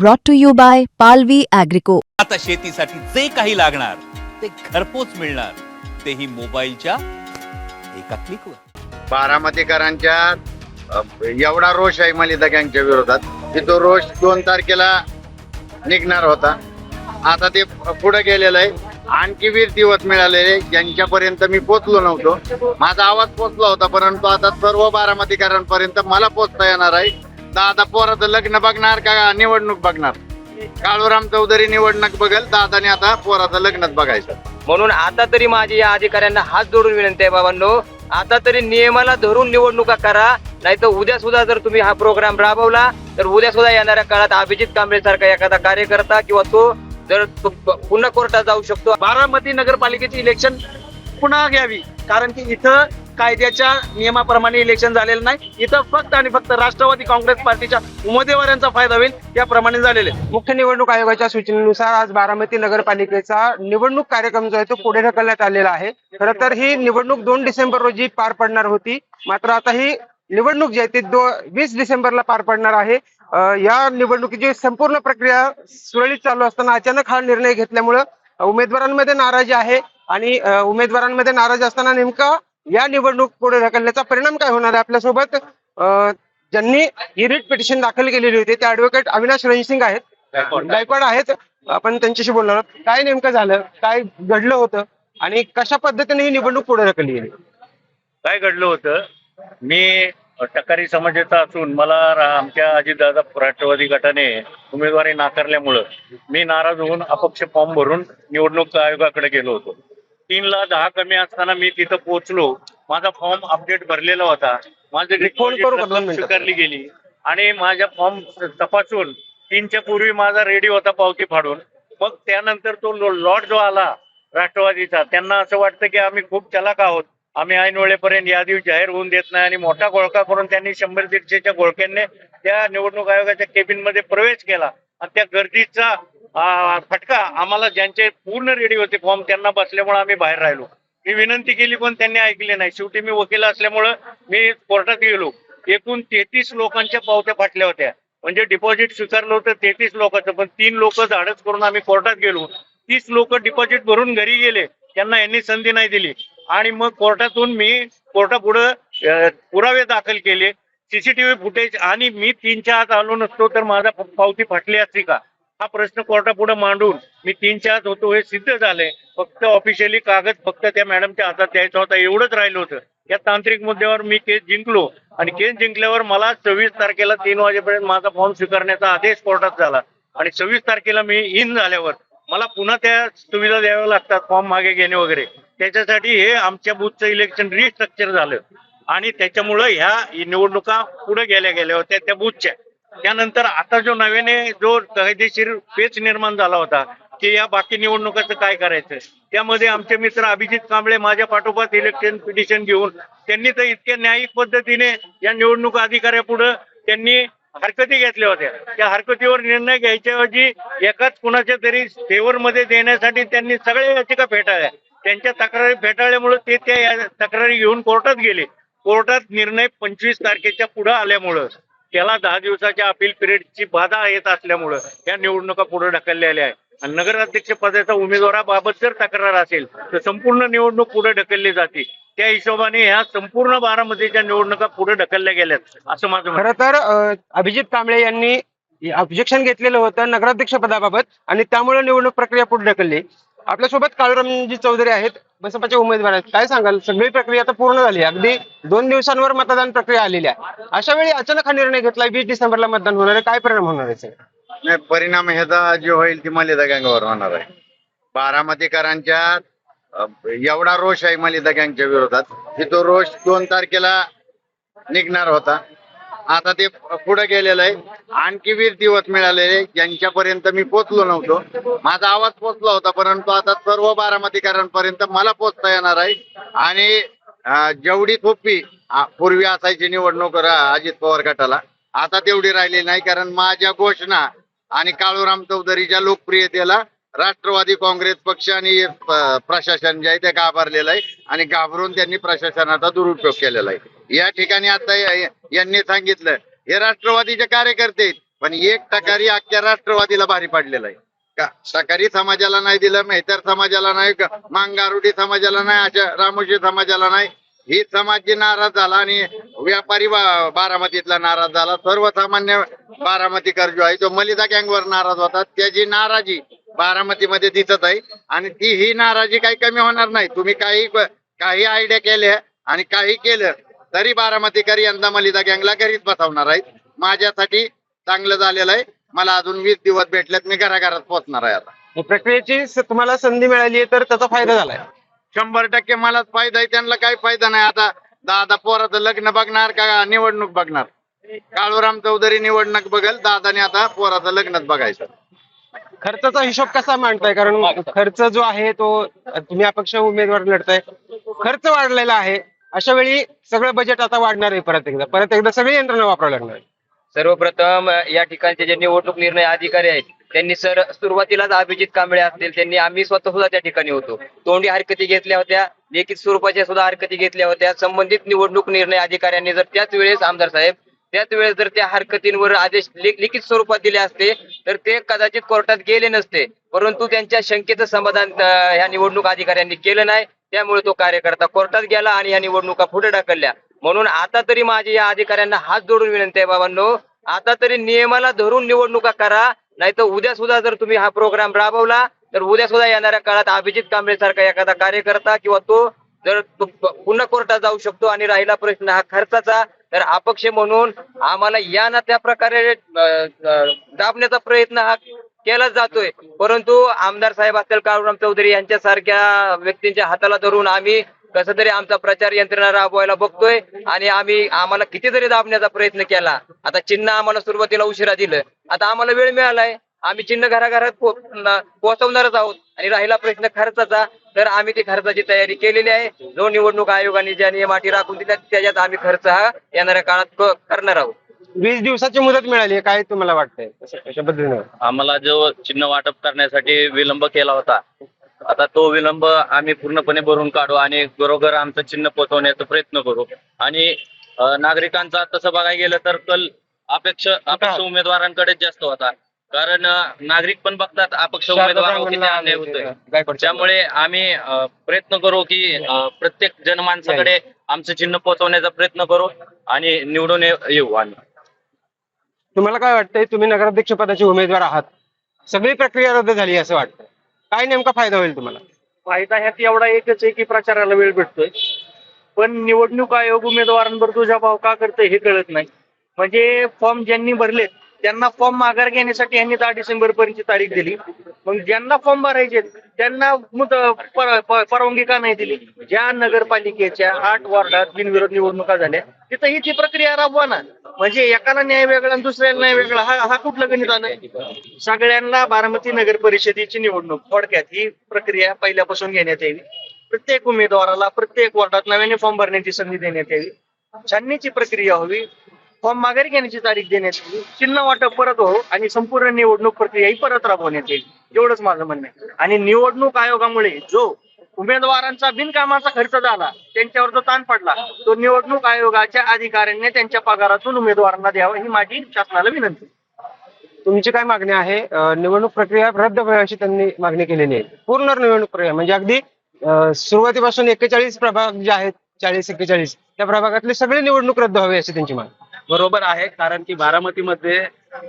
brought to you by Palvi Agrico. आता शेतीसाठी जे काही लागणार ते घरपोच मिळणार. तेही मोबाईलच्या एका क्लिकवर बारामतीकरांच्या अ, एवढा रोष आहे मलिदा गँगच्या विरोधात की तो रोष दोन तारखेला निघणार होता. आता ते पुढे गेलेलं आहे. आणखी वीर दिवस मिळालेले ज्यांच्यापर्यंत मी पोचलो नव्हतो. माझा आवाज पोचला होता परंतु आता सर्व बारामतीकरांपर्यंत मला पोचता येणार आहे. दादा पोराचं लग्न बघणार का निवडणूक बघणार? काळूराम चौधरी निवडणूक बघेल दादाने आता पोराचं लग्नच बघायचं. म्हणून आता तरी माझी या अधिकाऱ्यांना हात जोडून विनंती आहे बाबांनो. आता तरी नियमाला धरून निवडणुका करा नाही तर उद्या सुद्धा जर तुम्ही हा प्रोग्राम राबवला तर उद्या सुद्धा येणाऱ्या काळात अभिजित कांबळे सारखा एखादा कार्यकर्ता किंवा तो जर पुन्हा कोर्टात जाऊ शकतो. बारामती नगरपालिकेची इलेक्शन पुन्हा घ्यावी कारण की इथं कायद्याच्या नियमाप्रमाणे इलेक्शन झालेलं नाही. इथं फक्त आणि फक्त राष्ट्रवादी काँग्रेस पार्टीच्या उमेदवारांचा फायदा होईल याप्रमाणे झालेले मुख्य निवडणूक आयोगाच्या सूचनेनुसार आज बारामती नगरपालिकेचा निवडणूक कार्यक्रम जो आहे तो पुढे ढकलण्यात आलेला आहे. खरं तर ही निवडणूक दोन डिसेंबर रोजी पार पडणार होती. मात्र आता ही निवडणूक जी आहे ती दो वीस डिसेंबरला पार पडणार आहे. या निवडणुकीची संपूर्ण प्रक्रिया सुरळीत चालू असताना अचानक हा निर्णय घेतल्यामुळं उमेदवारांमध्ये नाराजी आहे. आणि उमेदवारांमध्ये नाराज असताना नेमका या निवडणूक पुढे ढकलण्याचा परिणाम काय होणार आहे आपल्यासोबत? ज्यांनी ही रिट पिटिशन दाखल केलेली होती ते ऍडव्होकेट अविनाश रणसिंग आहेत. गायकवाड. आहेत. आपण त्यांच्याशी बोलणार आहोत. काय नेमकं झालं? काय घडलं होतं? आणि कशा पद्धतीने ही निवडणूक पुढे ढकलली गेली काय घडलं होतं? मी टकारी समाजाचा असून मला आमच्या अजितदादा राष्ट्रवादी गटाने उमेदवारी नाकारल्यामुळं मी नाराज होऊन अपक्ष फॉर्म भरून निवडणूक आयोगाकडे गेलो होतो. तीनला दहा कमी असताना मी तिथं पोहोचलो. माझा फॉर्म अपडेट भरलेला होता. माझं मिनिटं? स्वीकारली गेली. आणि माझ्या फॉर्म तपासून तीनच्या पूर्वी माझा रेडी होता पावती फाडून. मग त्यानंतर तो लॉट जो आला राष्ट्रवादीचा त्यांना असं वाटतं की आम्ही खूप चलाक आहोत. आम्ही ऐन वेळेपर्यंत यादी जाहीर होऊन देत नाही आणि मोठा घोळका करून त्यांनी शंभर दीडशेच्या घोळक्यांनी त्या निवडणूक आयोगाच्या केबिनमध्ये प्रवेश केला. आणि त्या गर्दीचा फटका. आम्हाला ज्यांचे पूर्ण रेडी होते फॉर्म त्यांना बसल्यामुळे आम्ही बाहेर राहिलो. मी विनंती केली पण त्यांनी ऐकले नाही. शेवटी मी वकील असल्यामुळं मी कोर्टात गेलो. एकूण तेहतीस लोकांच्या पावत्या फाटल्या होत्या. म्हणजे डिपॉझिट स्वीकारलं होतं तेहतीस लोकांचं पण तीन लोक धाडस करून आम्ही कोर्टात गेलो. तीस लोक डिपॉझिट भरून घरी गेले. त्यांना यांनी संधी नाही दिली. आणि मग कोर्टातून मी कोर्टापुढं पुरावे दाखल केले. सीसीटीव्ही फुटेज आणि मी तीनच्या आत आलो नसतो तर माझा पावती फाटली असती का? हा प्रश्न कोर्टापुढे मांडून मी तीन चार होतो हे सिद्ध झालंय फक्त ऑफिशियली कागद फक्त त्या मॅडमच्या हातात द्यायचा होता एवढंच राहिलं होतं. या तांत्रिक मुद्द्यावर मी केस जिंकलो आणि केस जिंकल्यावर मला सव्वीस तारखेला तीन वाजेपर्यंत माझा फॉर्म स्वीकारण्याचा आदेश कोर्टात झाला. आणि सव्वीस तारखेला मी इन झाल्यावर मला पुन्हा त्या सुविधा द्याव्या लागतात फॉर्म मागे घेणे वगैरे. त्याच्यासाठी हे आमच्या बूथचं इलेक्शन रिस्ट्रक्चर झालं. आणि त्याच्यामुळं ह्या निवडणुका पुढे गेल्या गेल्या होत्या त्या बूथच्या त्यानंतर आता जो नव्याने जो कायदेशीर पेच निर्माण झाला होता की या बाकी निवडणुकाचं काय करायचं? त्यामध्ये आमचे मित्र अभिजित कांबळे माझ्या पाठोपाठ इलेक्शन पिटिशन घेऊन त्यांनी तर इतक्या न्यायिक पद्धतीने या निवडणूक अधिकाऱ्यापुढे त्यांनी हरकती घेतल्या होत्या. त्या हरकतीवर निर्णय घ्यायच्याऐवजी एकाच कुणाच्या तरी फेवरमध्ये देण्यासाठी त्यांनी सगळ्या याचिका फेटाळल्या. त्यांच्या तक्रारी फेटाळल्यामुळे ते त्या तक्रारी घेऊन कोर्टात गेले. कोर्टात निर्णय पंचवीस तारखेच्या पुढे आल्यामुळं. त्याला दहा दिवसाच्या अपील पिरियडची बाधा येत असल्यामुळं या निवडणुका पुढे ढकललेल्या आहेत. आणि नगराध्यक्ष पदाच्या उमेदवाराबाबत जर तक्रार असेल तर संपूर्ण निवडणूक पुढे ढकलली जाते. त्या हिशोबाने ह्या संपूर्ण बारामतीच्या निवडणुका पुढे ढकलल्या गेल्यात असं माझं खरं तर अभिजित कांबळे यांनी ऑब्जेक्शन घेतलेलं होतं नगराध्यक्ष पदाबाबत आणि त्यामुळे निवडणूक प्रक्रिया पुढे ढकलली. आपल्यासोबत काळूरामजी चौधरी आहेत बसपाचे उमेदवार आहेत. काय सांगाल? सगळी प्रक्रिया आता पूर्ण झाली आहे. अगदी दोन दिवसांवर मतदान प्रक्रिया आलेली आहे. अशा वेळी अचानक हा निर्णय घेतला वीस डिसेंबरला मतदान होणार आहे. काय परिणाम होणार आहे नाही परिणाम ह्याचा जे होईल ती मलिदा गँगवर होणार आहे. बारामतीकरांच्या अ, एवढा रोष आहे मलिदा गँगच्या विरोधात. की तो रोष दोन तारखेला निघणार होता. आता ते पुढे गेलेलं आहे. आणखी वीर दिवस मिळालेले ज्यांच्यापर्यंत मी पोचलो नव्हतो. माझा आवाज पोचला होता परंतु आता सर्व बारामतीकरांपर्यंत मला पोचता येणार आहे. आणि जेवढी सोपी पूर्वी असायची निवडणूक अजित पवार गटाला आता तेवढी राहिली नाही कारण माझ्या घोषणा आणि काळूराम चौधरीच्या लोकप्रियतेला राष्ट्रवादी काँग्रेस पक्ष आणि प्रशासन जे आहे ते घाबरलेलं आहे आणि घाबरून त्यांनी प्रशासनाचा दुरुपयोग केलेला आहे. या ठिकाणी आता यांनी सांगितलं हे राष्ट्रवादीचे कार्यकर्ते आहेत. पण एक टकारी अख्ख्या राष्ट्रवादीला भारी पडलेला आहे. का समाजाला नाही दिलं मेहतर समाजाला नाही मांगारुडी समाजाला नाही अशा रामोशी समाजाला नाही. ही समाज जी नाराज झाला आणि व्यापारी बारामतीतला नाराज झाला. सर्वसामान्य बारामतीकर जो आहे तो मलिदा गँगवर नाराज होता त्याची नाराजी बारामतीमध्ये दिसत आहे. आणि ती ही नाराजी काही कमी होणार नाही. तुम्ही काही काही आयडिया केल्या आणि काही केलं तरी बारामतीकर यंदा मलिदा गँगला घरीच बसवणार आहेत. माझ्यासाठी चांगलं झालेलं आहे. मला अजून वीस दिवस भेटलेत मी घराघरात पोहोचणार आहे आता. प्रक्रियेची स- तुम्हाला संधी मिळाली आहे तर त्याचा फायदा झालाय. शंभर टक्के मलाच फायदा आहे त्यांना काही फायदा नाही. आता दादा पोराचं लग्न बघणार का निवडणूक बघणार? काळूराम चौधरी निवडणूक बघेल दादाने आता पोराचं लग्नच बघायचं. खर्चाचा हिशोब कसा मांडताय? कारण खर्च जो आहे तो तुम्ही अपक्ष उमेदवार लढताय. खर्च वाढलेला आहे. अशा वेळी सगळं बजेट आता वाढणार आहे परत एकदा. परत एकदा सगळी यंत्रणा वापरावी लागणार आहे. सर्वप्रथम या ठिकाणचे जे निवडणूक निर्णय अधिकारी आहेत त्यांनी सर सुरुवातीलाच अभिजित कांबळे असतील त्यांनी आम्ही स्वतः सुद्धा त्या ठिकाणी होतो. तोंडी हरकती घेतल्या होत्या लेखित स्वरूपाच्या सुद्धा हरकती घेतल्या होत्या. संबंधित निवडणूक निर्णय अधिकाऱ्यांनी जर त्याच वेळेस आमदार साहेब त्याच वेळेस जर त्या हरकतींवर आदेश लिखित स्वरूपात दिले असते तर ते कदाचित कोर्टात गेले नसते. परंतु त्यांच्या शंकेचं समाधान ह्या निवडणूक अधिकाऱ्यांनी केलं नाही. त्यामुळे तो कार्यकर्ता कोर्टात गेला आणि ह्या निवडणुका पुढे ढकलल्या. म्हणून आता तरी माझी या अधिकाऱ्यांना हात जोडून विनंती आहे बाबांनो आता तरी नियमाला धरून निवडणुका करा. नाही तर उद्या सुद्धा जर तुम्ही हा प्रोग्राम राबवला तर उद्या सुद्धा येणाऱ्या काळात अभिजित कांबळे सारखा एखादा कार्यकर्ता किंवा तो जर पुन्हा कोर्टात जाऊ शकतो आणि राहिला प्रश्न हा खर्चाचा तर अपक्ष म्हणून आम्हाला या ना त्या प्रकारे दाबण्याचा प्रयत्न हा केलाच जातोय. परंतु आमदार साहेब असतील काळूराम चौधरी यांच्यासारख्या व्यक्तींच्या हाताला धरून आम्ही कसं तरी आमचा प्रचार यंत्रणा राबवायला बघतोय आणि आम्ही आम्हाला कितीतरी दाबण्याचा प्रयत्न केला. आता चिन्ह आम्हाला सुरुवातीला उशिरा दिलं. आता आम्हाला वेळ मिळालाय. आम्ही चिन्ह घराघरात पोहोचवणारच आहोत. आणि राहिला प्रश्न खर्चाचा तर आम्ही ती खर्चाची तयारी केलेली आहे. जो निवडणूक आयोगाने ज्या नियम अटी राखून दिल्या त्याच्यात आम्ही खर्च हा येणाऱ्या काळात करणार आहोत. वीस दिवसाची मुदत मिळाली आहे. काय तुम्हाला वाटतंय? कशा- पद्धतीने. आम्हाला जो चिन्ह वाटप करण्यासाठी विलंब केला होता आता तो विलंब आम्ही पूर्णपणे भरून काढू आणि बरोबर आमचं चिन्ह पोहोचवण्याचा प्रयत्न करू. आणि नागरिकांचा तसं बघायला गेलं तर कल अपेक्ष अपक्ष उमेदवारांकडेच जास्त होता. कारण नागरिक पण बघतात अपक्ष किती अन्याय होतोय. त्यामुळे आम्ही प्रयत्न करू की प्रत्येक जनमानसाकडे आमचं चिन्ह पोहोचवण्याचा प्रयत्न करू आणि निवडून येऊ आम्ही. तुम्हाला काय वाटतंय? तुम्ही नगराध्यक्ष पदाचे उमेदवार आहात. सगळी प्रक्रिया रद्द झाली असं वाटतं काय नेमका फायदा होईल तुम्हाला? फायदा ह्यात एवढा एकच आहे की प्रचाराला वेळ भेटतोय. पण निवडणूक आयोग उमेदवारांवर दुजाभाव का करतोय हे कळत नाही. म्हणजे फॉर्म ज्यांनी भरलेत त्यांना फॉर्म माघार घेण्यासाठी यांनी दहा डिसेंबर पर्यंतची तारीख दिली. मग ज्यांना फॉर्म भरायचे त्यांना परवानगी का नाही दिली? ज्या नगरपालिकेच्या आठ वॉर्डात बिनविरोध निवडणुका झाल्या तिथं ही ती प्रक्रिया राबवा ना म्हणजे एकाला न्याय वेगळा आणि दुसऱ्याला न्याय वेगळा हा हा कुठलं गणित आलं सगळ्यांना बारामती नगर परिषदेची निवडणूक थोडक्यात ही प्रक्रिया पहिल्यापासून घेण्यात यावी. प्रत्येक उमेदवाराला प्रत्येक वॉर्डात नव्याने फॉर्म भरण्याची संधी देण्यात यावी. छाननीची प्रक्रिया हवी. फॉर्म माघारी घेण्याची तारीख देण्यात यावी चिन्ह वाटप परत हो आणि संपूर्ण निवडणूक प्रक्रिया ही परत राबवण्यात येईल. एवढंच माझं म्हणणं आहे. आणि निवडणूक आयोगामुळे जो उमेदवारांचा बिनकामाचा खर्च झाला त्यांच्यावर जो ताण पडला तो निवडणूक आयोगाच्या अधिकाऱ्यांनी त्यांच्या पगारातून उमेदवारांना द्यावा ही माझी शासनाला विनंती तुमची काय मागणी आहे? निवडणूक प्रक्रिया रद्द व्हावी अशी त्यांनी मागणी केलेली आहे. पूर्ण निवडणूक प्रक्रिया म्हणजे अगदी सुरुवातीपासून एक्केचाळीस प्रभाग जे आहेत चाळीस एक्केचाळीस त्या प्रभागातली सगळी निवडणूक रद्द व्हावी अशी त्यांची मागणी. बरोबर आहे कारण की बारामतीमध्ये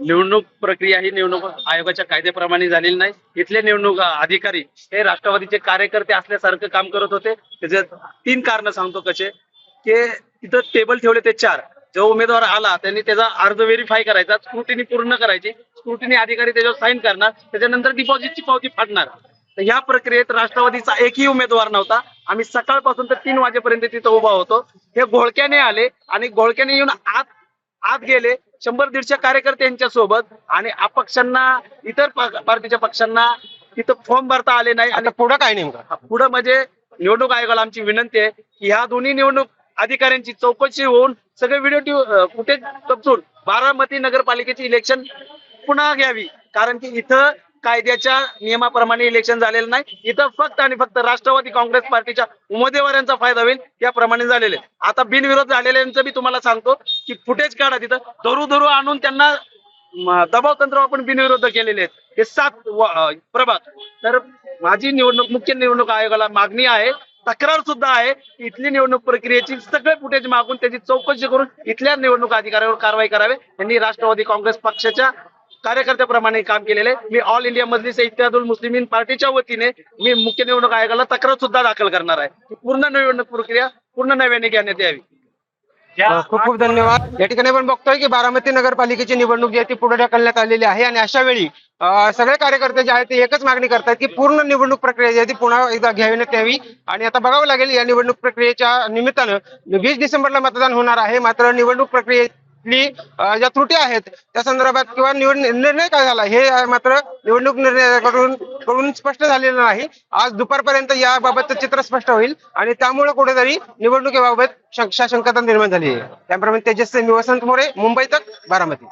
निवडणूक प्रक्रिया ही निवडणूक आयोगाच्या कायद्याप्रमाणे झालेली नाही. इथले निवडणूक अधिकारी हे राष्ट्रवादीचे कार्यकर्ते असल्यासारखं काम करत होते. त्याचे तीन कारण सांगतो कसे की तिथं टेबल ठेवले ते चार. जो उमेदवार आला त्यांनी त्याचा अर्ज व्हेरीफाय करायचा स्क्रुटिनी पूर्ण करायची. स्क्रुटिनी अधिकारी त्याच्यावर साईन करणार त्याच्यानंतर डिपॉझिटची पावती फाडणार. तर ह्या प्रक्रियेत राष्ट्रवादीचा एकही उमेदवार नव्हता. आम्ही सकाळपासून तर तीन वाजेपर्यंत तिथं उभा होतो. हे घोळक्याने आले आणि घोळक्याने येऊन आत आत गेले शंभर दीडशे कार्यकर्ते यांच्या सोबत आणि अपक्षांना इतर पार्टीच्या पक्षांना तिथं फॉर्म भरता आले नाही आणि आता पुढं काय नेमका? पुढे म्हणजे निवडणूक आयोगाला आमची विनंती आहे की ह्या दोन्ही निवडणूक अधिकाऱ्यांची चौकशी होऊन सगळे व्हिडिओ कुठे तपसून बारामती नगरपालिकेची इलेक्शन पुन्हा घ्यावी. कारण की इथं कायद्याच्या नियमाप्रमाणे इलेक्शन झालेलं नाही. इथं फक्त आणि फक्त राष्ट्रवादी काँग्रेस पार्टीच्या उमेदवारांचा फायदा होईल याप्रमाणे झालेले आता बिनविरोध झालेल्यांचं मी तुम्हाला सांगतो की फुटेज काढा तिथं. धरू धरू आणून त्यांना दबाव तंत्र आपण बिनविरोध केलेले आहेत. हे सात प्रभात प्रभाग. तर माझी निवडणूक मुख्य निवडणूक आयोगाला मागणी आहे. तक्रार सुद्धा आहे. इथली निवडणूक प्रक्रियेची सगळे फुटेज मागून त्याची चौकशी करून इथल्या निवडणूक अधिकाऱ्यावर कारवाई करावी. यांनी राष्ट्रवादी काँग्रेस पक्षाच्या कार्यकर्त्याप्रमाणे काम केलेले. आहे. मी ऑल इंडिया मजलिस इत्यादुल मुस्लिमीन पार्टीच्या वतीने मी मुख्य निवडणूक आयोगाला तक्रार सुद्धा दाखल करणार आहे. की पूर्ण निवडणूक प्रक्रिया पूर्ण नव्याने घेण्यात यावी. खूप खूप धन्यवाद. या ठिकाणी आपण बघतोय की बारामती नगरपालिकेची निवडणूक जी आहे ती पुढे ढकलण्यात आलेली आहे आणि अशा वेळी सगळे कार्यकर्ते जे आहेत ते एकच मागणी करतात की पूर्ण निवडणूक प्रक्रिया जी आहे ती पुन्हा एकदा घ्याविण्यात यावी. आणि आता बघावं लागेल या निवडणूक प्रक्रियेच्या निमित्तानं वीस डिसेंबरला मतदान होणार आहे. मात्र निवडणूक प्रक्रियेतली अ, ज्या त्रुटी आहेत त्या संदर्भात किंवा निवड निर्णय काय झाला हे मात्र निवडणूक निर्णयाकडून कडून स्पष्ट झालेलं नाही. आज दुपारपर्यंत याबाबतचं चित्र स्पष्ट होईल आणि त्यामुळे कुठेतरी निवडणुकीबाबत शंका निर्माण झाली आहे. त्याप्रमाणे तेजस्वी वसंत मोरे मुंबई तक बारामती.